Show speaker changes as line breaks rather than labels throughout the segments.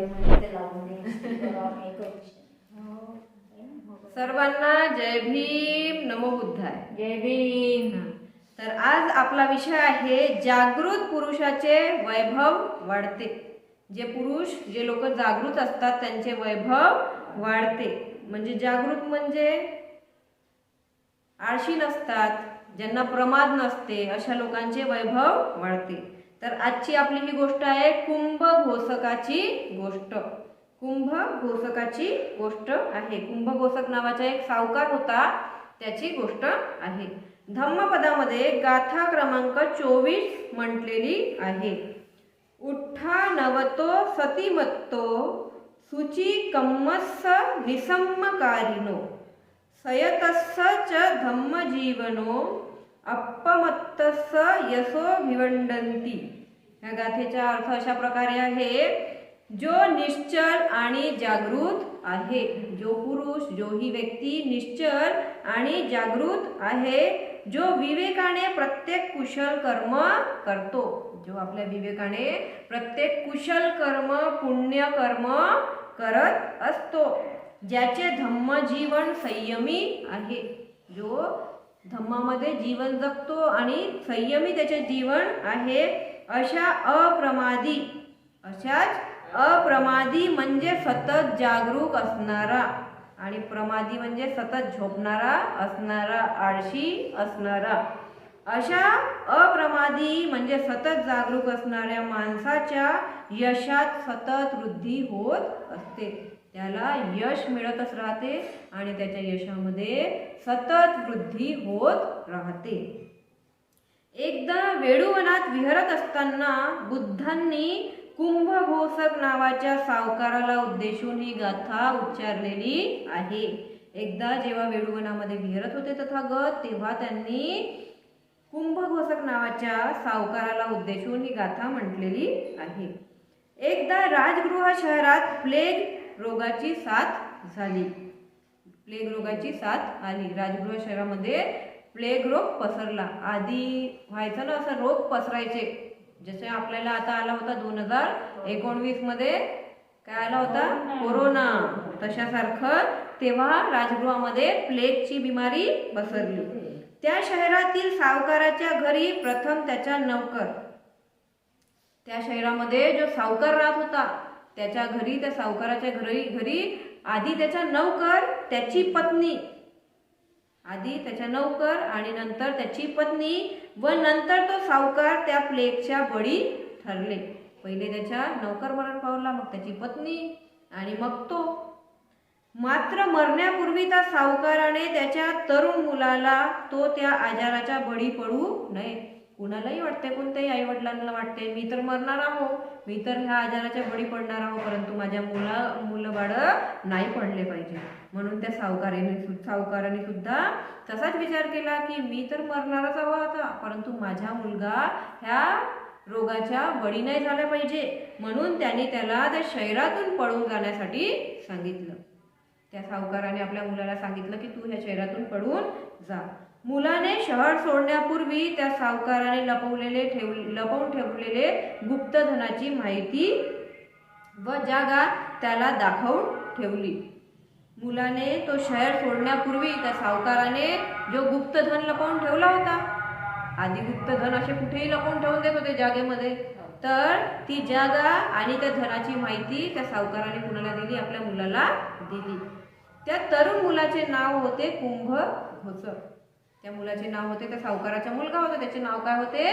लावून.
सर्वांना जय भीम नमो बुद्धाय.
जय भीम.
तर आज आपला विषय आहे जागृत पुरुषाचे वैभव वाढते. जे पुरुष जे लोक जागृत असतात त्यांचे वैभव वाढते. म्हणजे जागृत म्हणजे आळशी नसतात ज्यांना प्रमाद नसते अशा लोकांचे वैभव वाढते. तर आजची आपली ही गोष्ट आहे कुंभ घोषकाची गोष्ट. कुंभ घोषकाची गोष्ट आहे. कुंभ घोषक नावाचा एक सावकार होता त्याची गोष्ट आहे. धम्मपदामध्ये गाथा क्रमांक चोवीस म्हटलेली आहे. उठ्ठा नवतो सतीमत्तो सुची कम्मस्स निसम्मकारिनो सयतस्स च धम्मजीवनो अप्पमत्तस यसो भिवंडंती या गाथेचा अर्थ अशा प्रकारे आहे जो निश्चल आणि जागृत आहे जो पुरुष जो ही व्यक्ती निश्चल आणि जागृत आहे जो विवेकाने प्रत्येक कुशल कर्म करतो. जो आपल्या विवेकाने प्रत्येक कुशल कर्म पुण्य कर्म करत असतो ज्याचे धम्मजीवन संयमी आहे. जो धम्मामध्ये जीवन जगतो आणि संयमी त्याचे जीवन आहे अशा अप्रमादी. अशाच अप्रमादी म्हणजे सतत जागरूक असणारा आणि प्रमादी म्हणजे सतत झोपणारा असणारा आळशी असणारा. अशा अप्रमादी म्हणजे सतत जागरूक असणाऱ्या माणसाच्या यशात सतत वृद्धी होत असते. त्याला यश मिळतच राहते आणि त्याच्या यशामध्ये सतत वृद्धी होत राहते. एकदा वेळुवनात विहरत असताना बुद्धांनी कुंभघोषक नावाच्या सावकाराला उद्देशून ही गाथा उच्चारलेली आहे. एकदा जेव्हा वेळुवनामध्ये विहरत होते तथागत तेव्हा त्यांनी कुंभघोषक नावाच्या सावकाराला उद्देशून ही गाथा म्हटलेली आहे. एकदा राजगृह शहरात प्लेग रोगाची साथ झाली. प्लेग रोगाची साथ आली. राजगृह शहरामध्ये प्लेग रोग पसरला. आधी व्हायचं ना असं रोग पसरायचे. जसे आपल्याला आता आला होता दोन हजार एकोणवीसमध्ये. काय आला होता? कोरोना. तशासारखं तेव्हा राजगृहामध्ये प्लेगची बिमारी पसरली. त्या शहरातील सावकाराच्या घरी प्रथम त्याचा नौकर. त्या शहरामध्ये जो सावकार राहत होता त्याच्या घरी त्या सावकाराच्या घरी घरी आधी त्याचा नौकर त्याची पत्नी. आधी त्याच्या नौकर आणि नंतर त्याची पत्नी व नंतर तो सावकार त्या प्लेगच्या बळी ठरले. पहिले त्याच्या नौकर मरण पावला मग त्याची पत्नी आणि मग तो. मात्र मरण्यापूर्वी त्या सावकाराने त्याच्या तरुण मुलाला तो त्या आजाराच्या बळी पडू नये. कुणालाही वाटते कोणत्याही आई वडिलांना वाटते मी तर मरणार आहो. मी तर ह्या आजाराच्या बळी पडणार आहो परंतु माझ्या मुला मुलं बाळ नाही पडले पाहिजे. म्हणून त्या सावकाराने सावकाराने सुद्धा तसाच विचार केला की मी तर मरणारच हवा आता. परंतु माझा मुलगा ह्या रोगाच्या बळी नाही झाला पाहिजे. म्हणून त्यांनी त्याला त्या शहरातून पळून जाण्यासाठी सांगितलं. त्या सावकाराने आपल्या मुलाला सांगितलं की तू ह्या शहरातून पळून जा. मुलाने शहर सोडण्यापूर्वी त्या सावकाराने लपवलेले ठेव लपवून ठेवलेले गुप्तधनाची माहिती व जागा त्याला दाखवून ठेवली. मुलाने तो शहर सोडण्यापूर्वी त्या सावकाराने जो गुप्तधन लपवून ठेवला होता. आधी गुप्तधन असे कुठेही लपवून ठेवून देत होते जागेमध्ये. तर ती जागा आणि त्या धनाची माहिती त्या सावकाराने कुणाला दिली? आपल्या मुलाला दिली. त्या तरुण मुलाचे नाव होते कुंभ घोषक त्या मुलाचे नाव होते त्या सावकाराचा मुलगा होता त्याचे नाव काय होते?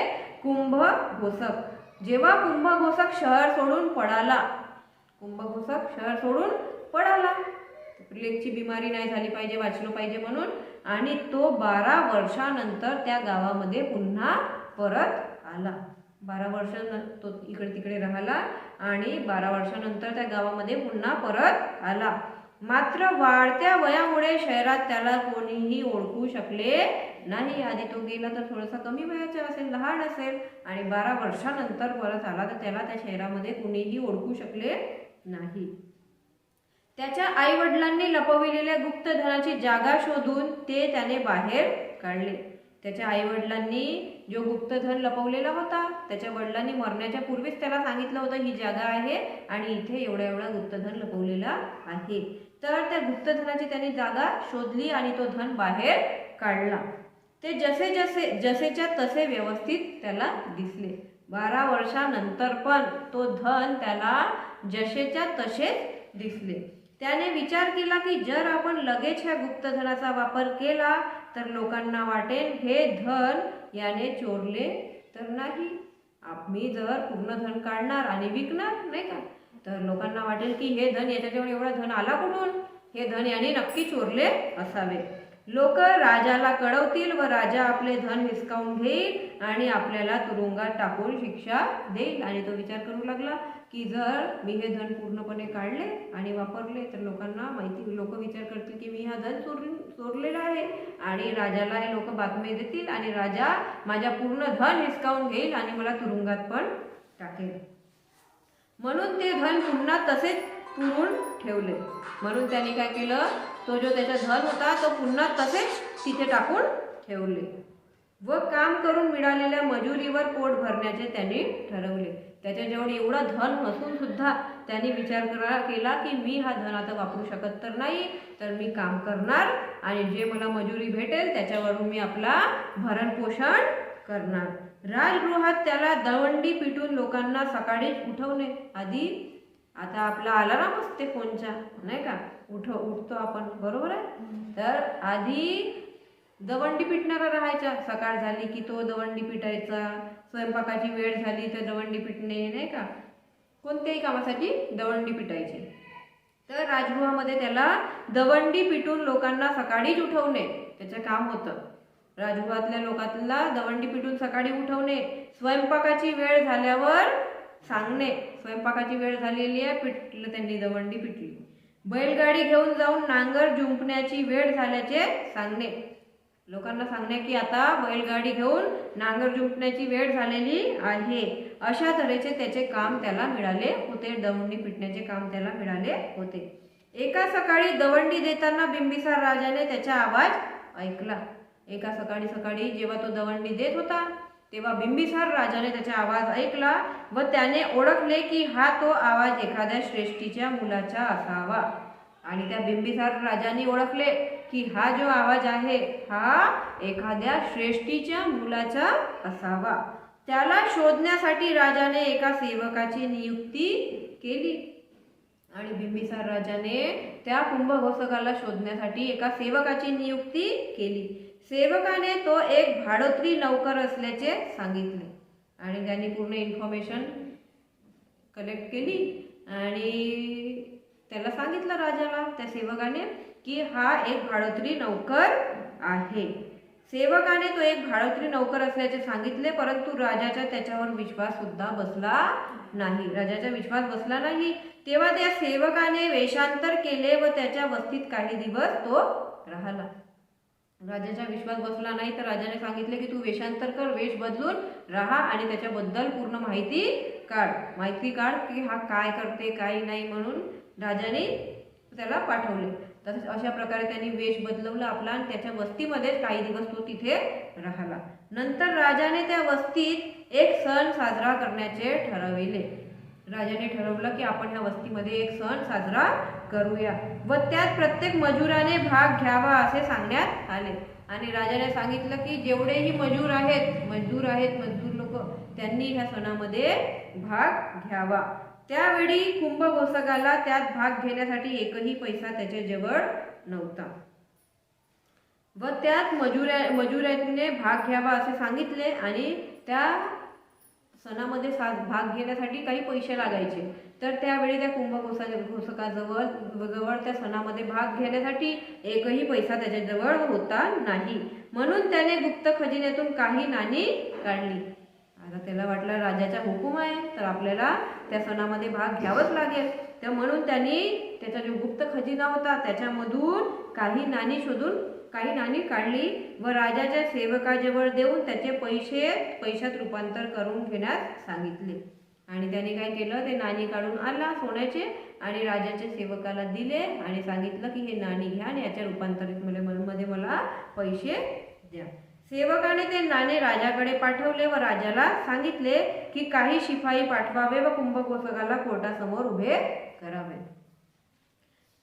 कुंभ घोषक जेव्हा कुंभ घोषक शहर सोडून पडाला कुंभ घोषक शहर सोडून पडाला प्लेगची बिमारी नाही झाली पाहिजे वाचलो पाहिजे म्हणून आणि तो बारा वर्षानंतर त्या गावामध्ये पुन्हा परत आला. बारा वर्ष तो इकडे तिकडे राहिला आणि बारा वर्षानंतर त्या गावामध्ये पुन्हा परत आला. मात्र वाढत्या वयामुळे शहरात त्याला कोणीही ओळखू शकले नाही. आधी तो गेला तर थोडासा कमी वयाचा असेल लहान असेल आणि बारा वर्षानंतर परत आला तर त्याला त्या शहरामध्ये कुणीही ओळखू शकले नाही. त्याच्या आई वडिलांनी लपविलेल्या गुप्तधनाची जागा शोधून ते त्याने बाहेर काढले. त्याच्या आईवडिलांनी जो गुप्तधन लपवलेला होता त्याच्या वडिलांनी मरण्याच्या पूर्वीच त्याला सांगितलं होतं ही जागा आहे आणि इथे एवढा एवढा गुप्तधन लपवलेला आहे. तर त्या गुप्तधनाची त्यांनी जागा शोधली आणि तो धन बाहेर काढला. ते जसे जसे जसेच्या तसे व्यवस्थित त्याला दिसले. बारा वर्षानंतर पण तो धन त्याला जसेच्या तसेच दिसले. त्याने विचार केला की जर आपण लगेच ह्या गुप्तधनाचा वापर केला तर लोकांना वाटेल हे धन याने चोरले. तर नाही आप- मी जर पूर्ण धन काढणार आणि विकणार नाही का? तर लोकांना वाटेल की हे धन याच्याजवळ एवढा धन आला कुठून? हे धन याने नक्की चोरले असावे. लोक राजाला कळवतील व राजा आपले धन हिसकावून घेईल आणि आपल्याला तुरुंगात टाकून शिक्षा देईल. आणि तो विचार करू लागला की जर मी हे धन पूर्णपणे काढले आणि वापरले तर लोकांना माहिती लोक विचार करतील की मी हा धन चोर चोरलेला आहे आणि राजाला हे लोक बातमी देतील आणि राजा माझ्या पूर्ण धन हिसकावून घेईल आणि मला तुरुंगात पण टाकेल. म्हणून ते धन पुन्हा तसेच पुरून ठेवले. म्हणून त्यांनी काय केलं? तो जो त्याचा धन होता तो पुन्हा तसेच तिथे टाकून ठेवले. व काम करून मिळालेल्या मजुरीवर पोट भरण्याचे त्यांनी ठरवले. त्याच्याजवळ एवढं धन असून सुद्धा त्यांनी विचार करा केला की मी हा धन आता वापरू शकत तर नाही तर मी काम करणार आणि जे मला मजुरी भेटेल त्याच्यावरून मी आपला भरणपोषण करणार. राजगृहात त्याला दवंडी पिटून लोकांना सकाळीच उठवणे. आधी आता आपला अलाराम असते फोनचा नाही का? उठ उठतो आपण बरोबर आहे? तर आधी दवंडी पिटणारा राहायचा. सकाळ झाली की तो दवंडी पिटायचा. स्वयंपाकाची वेळ झाली तर दवंडी पिटणे नाही का? कोणत्याही कामासाठी दवंडी पिटायची. तर राजगृहामध्ये त्याला दवंडी पिटून लोकांना सकाळीच उठवणे. त्याचं काम होतं. राजगृहातल्या लोकांना दवंडी पिटून सकाळी उठवणे स्वयंपाकाची वेळ झाल्यावर सांगणे. स्वयंपाकाची वेळ झालेली आहे पिटलं त्यांनी दवंडी पिटली. बैलगाडी घेऊन जाऊन नांगर जुंपण्याची वेळ झाल्याचे सांगणे. लोकांना सांगणे की आता बैलगाडी घेऊन नांगर जुंपण्याची वेळ झालेली आहे. अशा तऱ्हेचे त्याचे काम त्याला मिळाले होते. दवंडी पिटण्याचे काम त्याला मिळाले होते. एका सकाळी दवंडी देताना बिंबिसार राजाने त्याचा आवाज ऐकला. एका सकाळी सकाळी जेव्हा तो दवंडी देत होता तेव्हा बिंबिसार राजाने त्याचा आवाज ऐकला व त्याने ओळखले की हा तो आवाज एखाद्या श्रेष्ठीच्या मुलाचा असावा. आणि त्या बिंबिसार राजाने ओळखले की हा जो आवाज आहे हा एखाद्या श्रेष्ठीच्या मुलाचा असावा. त्याला शोधण्यासाठी राजाने एका सेवकाची नियुक्ती केली. आणि बिंबिसार राजाने त्या कुंभघोषकाला शोधण्यासाठी एका सेवकाची नियुक्ती केली. सेवकाने तो एक भाडोत्री नौकर असल्याचे सांगितले. आणि त्यांनी पूर्ण इन्फॉर्मेशन कलेक्ट केली. आणि त्याला सांगितलं राजाला त्या सेवकाने की हा एक भाडोत्री नौकर आहे. सेवकाने तो एक भाडोत्री नौकर असल्याचे सांगितले परंतु राजाचा त्याच्यावर विश्वास सुद्धा बसला नाही. राजाचा विश्वास बसला नाही. तेव्हा त्या सेवकाने वेषांतर केले व त्याच्या वस्तीत काही दिवस तो राहिला. राजाचा विश्वास बसला नाही तर राजाने सांगितले की तू वेषांतर कर वेश बदलून राहा आणि त्याच्याबद्दल पूर्ण माहिती काढ. माहिती काढ की हा काय करते काय नाही म्हणून राजाने त्याला पाठवले. तसंच अशा प्रकारे त्यांनी वेश बदलवला आपला आणि त्याच्या वस्तीमध्येच काही दिवस तो तिथे राहिला. नंतर राजाने त्या वस्तीत एक सण साजरा करण्याचे ठरविले. राजाने ठरवलं की आपण ह्या वस्तीमध्ये एक सण साजरा करूया. व त्यात प्रत्येक मजुराने भाग घ्यावा असे सांगण्यात आले. आणि राजाने सांगितलं की जेवढेही मजूर आहेत मजदूर आहेत मजदूर लोक त्यांनी ह्या सणामध्ये भाग घ्यावा. त्यावेळी कुंभघोषकाला त्यात भाग घेण्यासाठी एकही पैसा त्याच्याजवळ नव्हता. व त्यात मजुऱ्या मजुऱ्याने भाग घ्यावा असे सांगितले आणि त्या सणामध्ये साथ भाग घेण्यासाठी काही पैसे लागायचे. तर त्यावेळी त्या कुंभकोसा घोषकाजवळ जवळ त्या सणामध्ये भाग घेण्यासाठी एकही पैसा त्याच्याजवळ होता नाही. म्हणून त्याने गुप्त खजिन्यातून काही नाणी काढली. आता त्याला वाटलं राजाचा हुकूम आहे तर आपल्याला त्या सणामध्ये भाग घ्यावाच लागेल. तर म्हणून त्यांनी त्याचा जो गुप्त खजिना होता त्याच्यामधून काही नाणी शोधून काही नाणी काढली व राजाच्या सेवकाजवळ देऊन त्याचे पैसे पैशात रूपांतर करून घेण्यास सांगितले. आणि त्याने काय केलं? ते नाणी काढून आला सोन्याचे आणि राजाच्या सेवकाला दिले आणि सांगितलं की हे नाणी घ्या आणि याच्या रूपांतरित मला मध्ये मला पैसे द्या. सेवकाने ते नाणे राजाकडे पाठवले व राजाला सांगितले की काही शिपाई पाठवावे व कुंभकोसकाला कोर्टासमोर उभे करावे.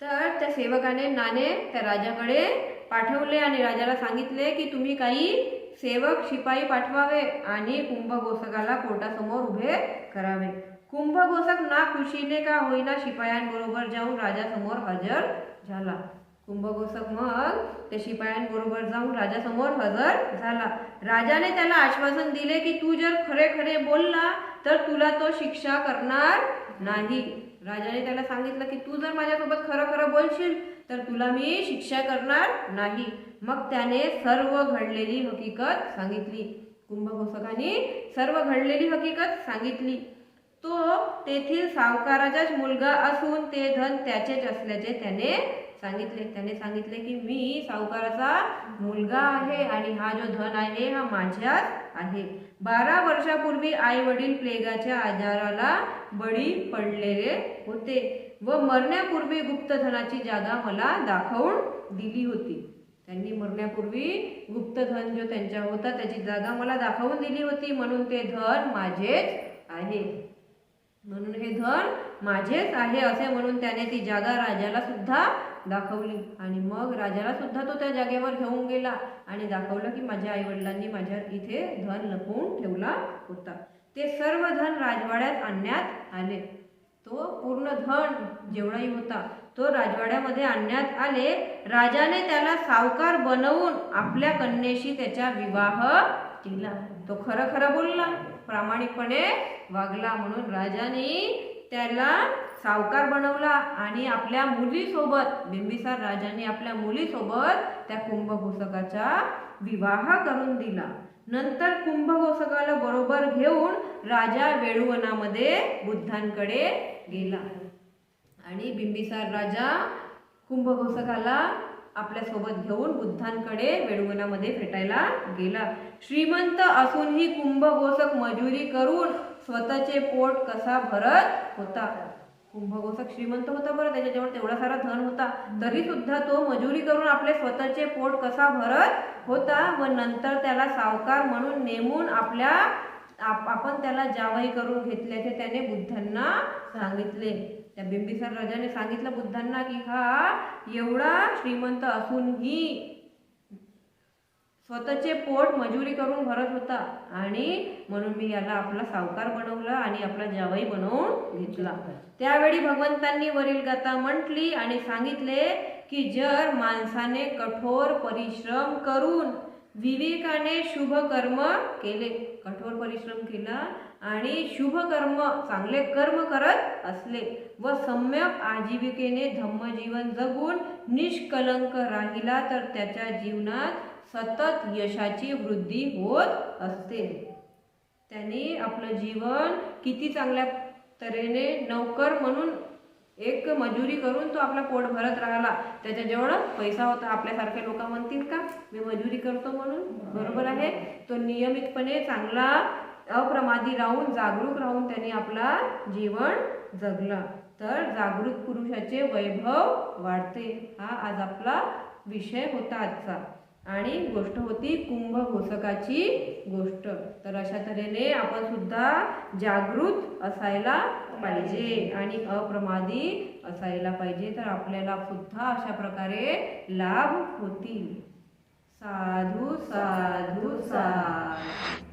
तर त्या सेवकाने नाणे त्या राजाकडे पाठवले आणि राजाला सांगितले की तुम्ही काही सेवक शिपाई पाठवावे आणि कुंभघोषकाला कोर्टासमोर उभे करावे. कुंभघोषक ना खुशीने का होईना शिपायांबरोबर जाऊन राजासमोर हजर झाला. कुंभघोषक मग त्या शिपायांबरोबर जाऊन राजासमोर हजर झाला. राजाने त्याला आश्वासन दिले की तू जर खरे खरे बोलला तर तुला तो शिक्षा करणार नाही. राजाने त्याला सांगितलं की तू जर माझ्यासोबत खरं खरं बोलशील तर तुला मी शिक्षा करणार नाही. मग त्याने सर्व घडलेली हकीकत सांगितली. कुंभघोषकाने सर्व घडलेली हकीकत सांगितली. तो तेथील सावकाराचाच मुलगा असून ते धन त्याचेच असल्याचे त्याने सांगितले त्याने सांगितले की मी सावकाराचा मुलगा आहे आणि हा जो धन आहे हा माझ्याच आहे. बारा वर्षापूर्वी आई वडील प्लेगाच्या आजाराला बळी पडलेले होते व मरण्यापूर्वी गुप्तधनाची जागा मला दाखवून दिली होती. त्यांनी मरण्यापूर्वी गुप्तधन जो त्यांच्या होता त्याची जागा मला दाखवून दिली होती म्हणून ते धन माझेच आहे. म्हणून हे धन माझेच आहे असे म्हणून त्याने ती जागा राजाला सुद्धा दाखवली. आणि मग राजाला सुद्धा तो त्या जागेवर घेऊन गेला आणि दाखवलं की माझ्या आई वडिलांनी माझ्या इथे धन लपवून ठेवला होता. ते सर्व धन राजवाड्यात आणण्यात आले. तो पूर्ण धन जेवढाही होता तो राजवाड्यामध्ये आणण्यात आले. राजाने त्याला सावकार बनवून आपल्या कन्येशी त्याचा विवाह केला. तो खरं खरं बोलला. प्रामाणिकपणे वागला म्हणून राजाने त्याला सावकार बनवला आणि आपल्या मुलीसोबत बिंबिसार राजाने आपल्या मुलीसोबत त्या कुंभघोषकाचा विवाह करून दिला. नंतर कुंभघोषकाला बरोबर घेऊन राजा वेळुवनामध्ये बुद्धांकडे गेला. आणि बिंबिसार राजा कुंभघोषकाला आपल्यासोबत घेऊन बुद्धांकडे वेळवनामध्ये फेटायला गेला. श्रीमंत असूनही कुंभघोषक मजुरी करून स्वतःचे पोट कसा भरत होता? कुंभघोषक श्रीमंत होता बरं त्याच्याजवळ तेवढा सारा धन होता. तरी सुद्धा तो मजुरी करून आपले स्वतःचे पोट कसा भरत होता? व नंतर त्याला सावकार म्हणून नेमून आपल्या आप- आपण त्याला जावई करून घेतल्याचे त्याने बुद्धांना सांगितले. त्या बिंबिसार राजाने सांगितलं बुद्धांना की हा एवढा श्रीमंत असूनही स्वतःचे पोट मजुरी करून भरत होता. आणि म्हणून मी याला आपला सावकार बनवलं आणि आपला जावई बनवून घेतला. त्यावेळी भगवंतांनी वरील गाथा म्हटली आणि सांगितले की जर माणसाने कठोर परिश्रम करून विवेकाने शुभ कर्म केले. कठोर परिश्रम केला आणि शुभ कर्म चांगले कर्म करत असले व सम्यक आजीविकेने धम्मजीवन जगून निष्कलंक राहिला तर त्याच्या जीवनात सतत यशाची वृद्धी होत असते. त्यांनी आपलं जीवन किती चांगल्या तऱ्हेने नौकर म्हणून एक मजुरी करून तो आपला पोट भरत राहिला. त्याच्याजवळ पैसा होता आपल्यासारखे लोक म्हणतील का? मी मजुरी करतो म्हणून? बरोबर आहे. तो नियमितपणे चांगला अप्रमादी राहून जागरूक राहून त्याने आपला जीवन जगला. तर जागृत पुरुषाचे वैभव वाढते. हा आज आपला विषय होता आजचा. आणि गोष्ट होती कुंभ घोषकाची गोष्ट. तर अशा तऱ्हेने आपण सुद्धा जागृत असायला पाहिजे आणि अप्रमादी असायला पाहिजे. तर आपल्याला सुद्धा अशा प्रकारे लाभ होतील. साधू साधू साधू.